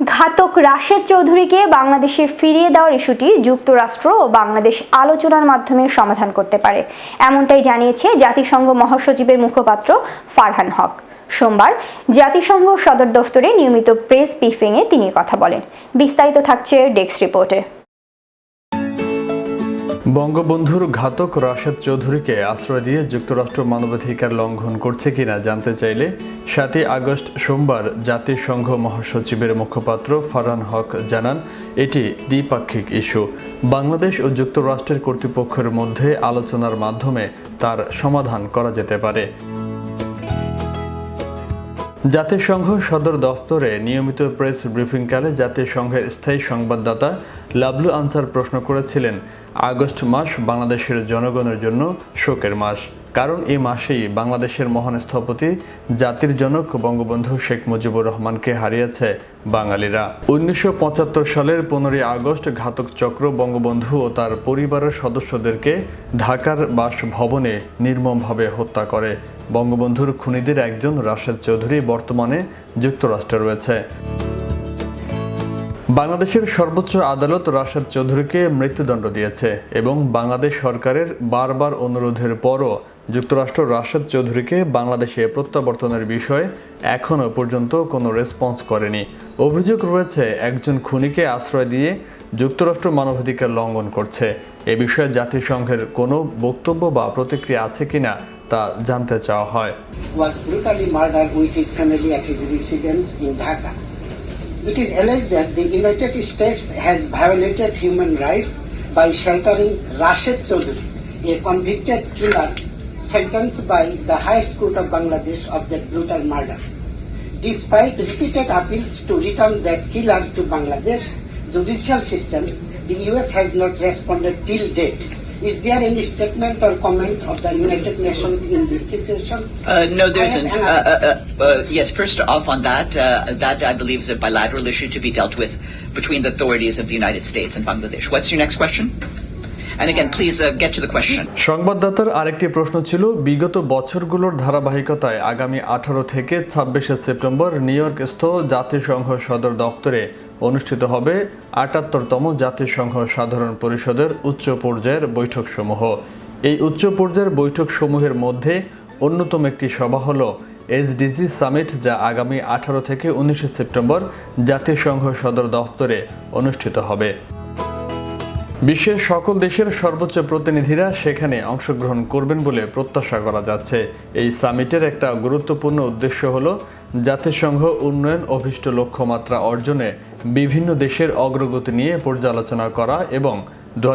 ঘাতক রাশেদ চৌধুরীকে বাংলাদেশে ফিরিয়ে দেওয়ার ইস্যুটি যুক্তরাষ্ট্র ও বাংলাদেশ আলোচনার মাধ্যমে সমাধান করতে পারে। এমনটাই জানিয়েছে জাতিসংঘ মহাসচিবের মুখপাত্র ফারহান হক। সোমবার জাতিসংঘ সদর দফতরে নিয়মিত প্রেস ব্রিফিংয়ে তিনি কথা বলেন। বিস্তারিত থাকছে ডেস্ক রিপোর্টে। বঙ্গবন্ধুর ঘাতক রাশেদ চৌধুরীকে আশ্রয় দিয়ে যুক্তরাষ্ট্র মানবাধিকার লঙ্ঘন করছে কিনা জানতে চাইলে সাতই আগস্ট সোমবার জাতিসংঘ মহাসচিবের মুখপাত্র ফারহান হক জানান, এটি দ্বিপাক্ষিক ইস্যু। বাংলাদেশ ও যুক্তরাষ্ট্রের কর্তৃপক্ষের মধ্যে আলোচনার মাধ্যমে তার সমাধান করা যেতে পারে। জাতিসংঘ সদর দপ্তরে নিয়মিত প্রেস ব্রিফিংকালে জাতিসংঘের স্থায়ী সংবাদদাতা লাবলু আনসার প্রশ্ন করেছিলেন, আগস্ট মাস বাংলাদেশের জনগণের জন্য শোকের মাস। কারণ এই মাসেই বাংলাদেশের মহান স্থপতি, জাতির জনক বঙ্গবন্ধু শেখ মুজিবুর রহমানকে হারিয়েছে বাঙালিরা। উনিশশো পঁচাত্তর সালের পনেরোই আগস্ট ঘাতক চক্র বঙ্গবন্ধু ও তার পরিবারের সদস্যদেরকে ঢাকার বাসভবনে নির্মমভাবে হত্যা করে। বঙ্গবন্ধুর খুনিদের একজন রাশেদ চৌধুরী বর্তমানে যুক্তরাষ্ট্রে রয়েছে। বাংলাদেশের সর্বোচ্চ আদালত রাশেদ চৌধুরীকে মৃত্যুদণ্ড দিয়েছে এবং বাংলাদেশ সরকারের বারবার অনুরোধের পরও যুক্তরাষ্ট্র রাশেদ চৌধুরীকে বাংলাদেশে প্রত্যাবর্তনের বিষয়ে এখনও পর্যন্ত কোনো রেসপন্স করেনি। অভিযোগ রয়েছে একজন খুনিকে আশ্রয় দিয়ে যুক্তরাষ্ট্র মানবাধিকার লঙ্ঘন করছে। এ বিষয়ে জাতিসংঘের কোনো বক্তব্য বা প্রতিক্রিয়া আছে কিনা তা জানতে চাওয়া হয়। By sheltering Rashid Chaudhary, a convicted killer sentenced by the highest court of Bangladesh of that brutal murder. Despite repeated appeals to return that killer to Bangladesh judicial system, the US has not responded till date. Is there any statement or comment of the United Nations in this situation? Uh, no, there isn't. Uh, uh, uh, uh, yes, first off on that, uh, that I believe is a bilateral issue to be dealt with between the authorities of the United States and Bangladesh. What's your next question? And again, please uh, get to the question. সংবাদদাতার আরেকটি প্রশ্ন ছিল বিগত বছরগুলোর ধারাবাহিকতায় আগামী আঠারো থেকে ছাব্বিশে September new ইয়র্কস্থ জাতিসংঘ সদর দপ্তরে অনুষ্ঠিত হবে আটাত্তরতম জাতিসংঘ সাধারণ পরিষদের উচ্চ পর্যায়ের বৈঠকসমূহ এই উচ্চ পর্যায়ের বৈঠকসমূহের মধ্যে অন্যতম একটি সভা হল এসডিজি সামিট যা আগামী আঠারো থেকে উনিশে সেপ্টেম্বর জাতিসংঘ সদর দপ্তরে অনুষ্ঠিত হবে বিশ্বের সকল দেশের সর্বোচ্চ প্রতিনিধিরা সেখানে অংশগ্রহণ করবেন বলে প্রত্যাশা করা যাচ্ছে। এই সামিটের একটা গুরুত্বপূর্ণ উদ্দেশ্য হল জাতিসংঘ উন্নয়ন অভিষ্ট লক্ষ্যমাত্রা অর্জনে বিভিন্ন দেশের অগ্রগতি নিয়ে পর্যালোচনা করা এবং দু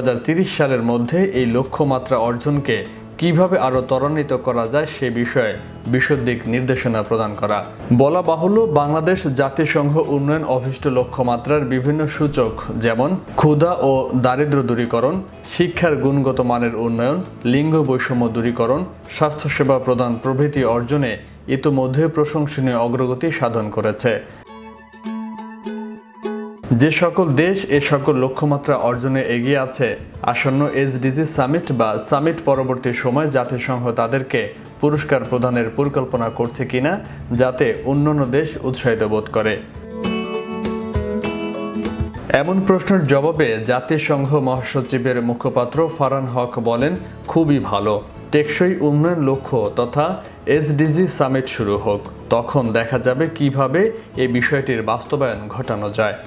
সালের মধ্যে এই লক্ষ্যমাত্রা অর্জনকে কীভাবে আরও ত্বরান্বিত করা যায় সে বিষয়ে বিশদিক নির্দেশনা প্রদান করা। বলা বাহুল্য, বাংলাদেশ জাতিসংঘ উন্নয়ন অভিষ্ট লক্ষ্যমাত্রার বিভিন্ন সূচক, যেমন ক্ষুধা ও দারিদ্র দূরীকরণ, শিক্ষার গুণগত মানের উন্নয়ন, লিঙ্গ বৈষম্য দূরীকরণ, স্বাস্থ্যসেবা প্রদান প্রভৃতি অর্জনে ইতোমধ্যে প্রশংসনীয় অগ্রগতি সাধন করেছে। যে সকল দেশ এ সকল লক্ষ্যমাত্রা অর্জনে এগিয়ে আছে, আসন্ন এসডিজি সামিট বা সামিট পরবর্তী সময় জাতিসংঘ তাদেরকে পুরস্কার প্রদানের পরিকল্পনা করছে কিনা, যাতে অন্যান্য দেশ উৎসাহিত বোধ করে। এমন প্রশ্নের জবাবে জাতিসংঘ মহাসচিবের মুখপাত্র ফারহান হক বলেন, খুবই ভালো। টেকসই উন্নয়ন লক্ষ্য তথা এসডিজি সামিট শুরু হোক। তখন দেখা যাবে কীভাবে এই বিষয়টির বাস্তবায়ন ঘটানো যায়।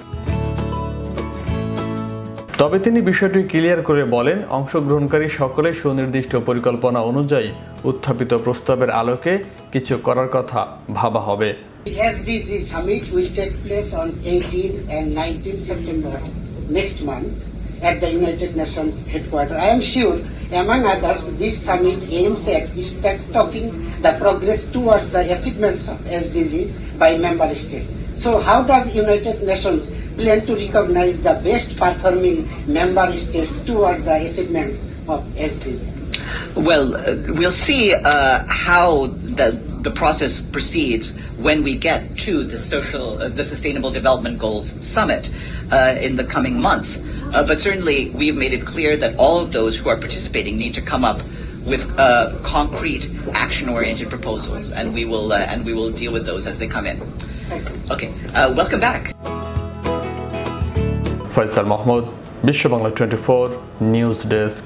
তবে তিনি বিষয়টি ক্লিয়ার করে বলেন অংশগ্রহণকারী সকলে সুনির্দিষ্ট পরিকল্পনা অনুযায়ী উত্থাপিত প্রস্তাবের আলোকে কিছু করার কথা ভাবা হবে SDG summit will take place on 18 and 19 September next month at the United Nations headquarters. I am sure, among others, this summit aims at talking the progress towards the achievements of SDG by member states. So how does United Nations plan to recognize the best performing member states towards the achievements of SDGs? Well, uh, we'll see uh, how the the process proceeds when we get to the social, uh, the Sustainable Development Goals Summit uh, in the coming month. Uh, but certainly, we've made it clear that all of those who are participating need to come up with uh, concrete, action-oriented proposals, and we will uh, and we will deal with those as they come in. Okay, uh, welcome back. Faisal Mahmoud, Bishop Bangla 24, News Desk.